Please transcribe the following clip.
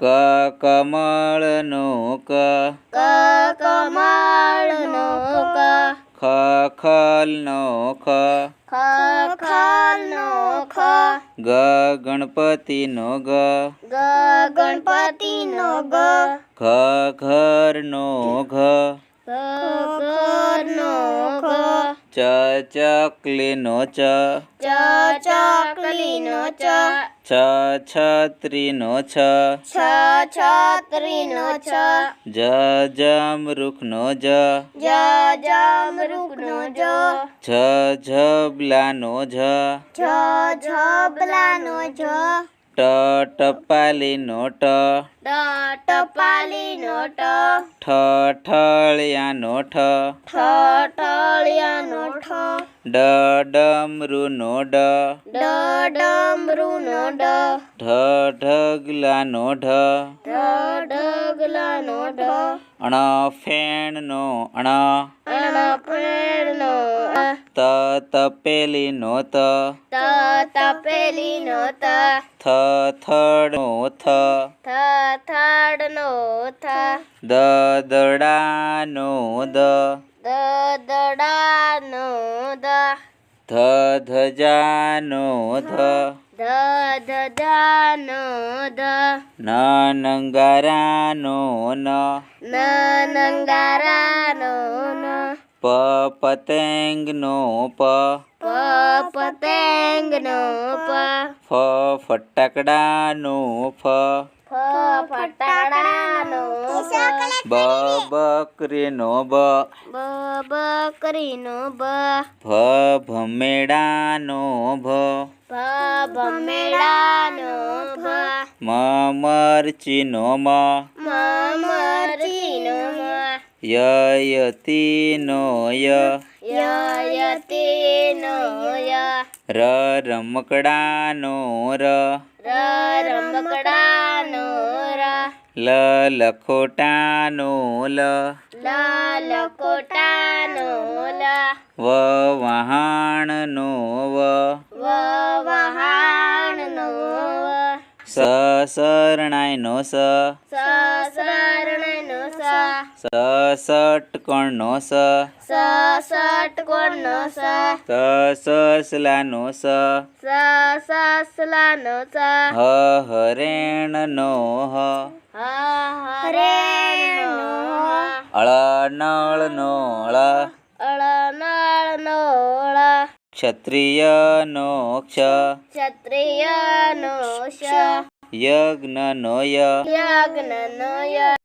ક કમળનો ક ક કમળનો ક ખ ખલનો ખ ખ ખલનો ખ ગ ગણપતિનો ગ ગ ગણપતિનો ગ ઘ ઘરનો ઘ ઘ ઘરનો ઘ ચ ચકલીનો ચ ચ ચકલીનો ચ છ છત્રીનો છ. છ છત્રીનો છ. જ જમરૂખનો જ. જ જમરૂખનો જ. ઝ ઝબલાનો ઝ જ ઝબલાનો જ. ટ ટપાલીનો ટ ટપાલીનો ટ ઠ ઠળિયાનો ઠ ઠ ઠળિયાનો ઠ ડ ડમરુનો ડ ડ ડમરૂનો ડ ઢ ઢગલાનો ઢ ઢ ઢગલાનો ઢ અણ ફેણનો અણ. અણ ફેરનો અ ત તપેલીનો ત ત તપેલીનો ત થ થડનો થ થ થાળનો થ દ દડાનો દ દ દડાનો દ ધ ધજાનો ધ ધ ધજાનો ધ ન નંગારાનો ન. ન નંગારાનો ન. પ પતંગનો પ. પ પતંગનો પ. ફ ફટાકડાનો ફ. ફ ફટાકડાનો બ બકરીનો બ. બ બકરીનો બ. ભ ભમેડાનો ભ ભમેડાનો ભ. મ મરચીનો મ મ મરચીનો મ ય યતીનો ય ય યતીનો ય ર રમકડાનો ર ર રમકડાનો ર લ લખોટાનો લ લ લખોટાનો લ વ વહાણનો વ સ શરણાઈનો સ સ શરણનો સ સ ષટકોણનો સ સ ષટકોણનો સ સ સસલાનો સ સ સસલાનો સ હ હરેણનો હ હ હરેણનો અળ નળનો અળ અળનળનો ળ ક્ષત્રિયનો ક્ષ ક્ષત્રિયનો શ યજ્ઞનો ય યજ્ઞનો ય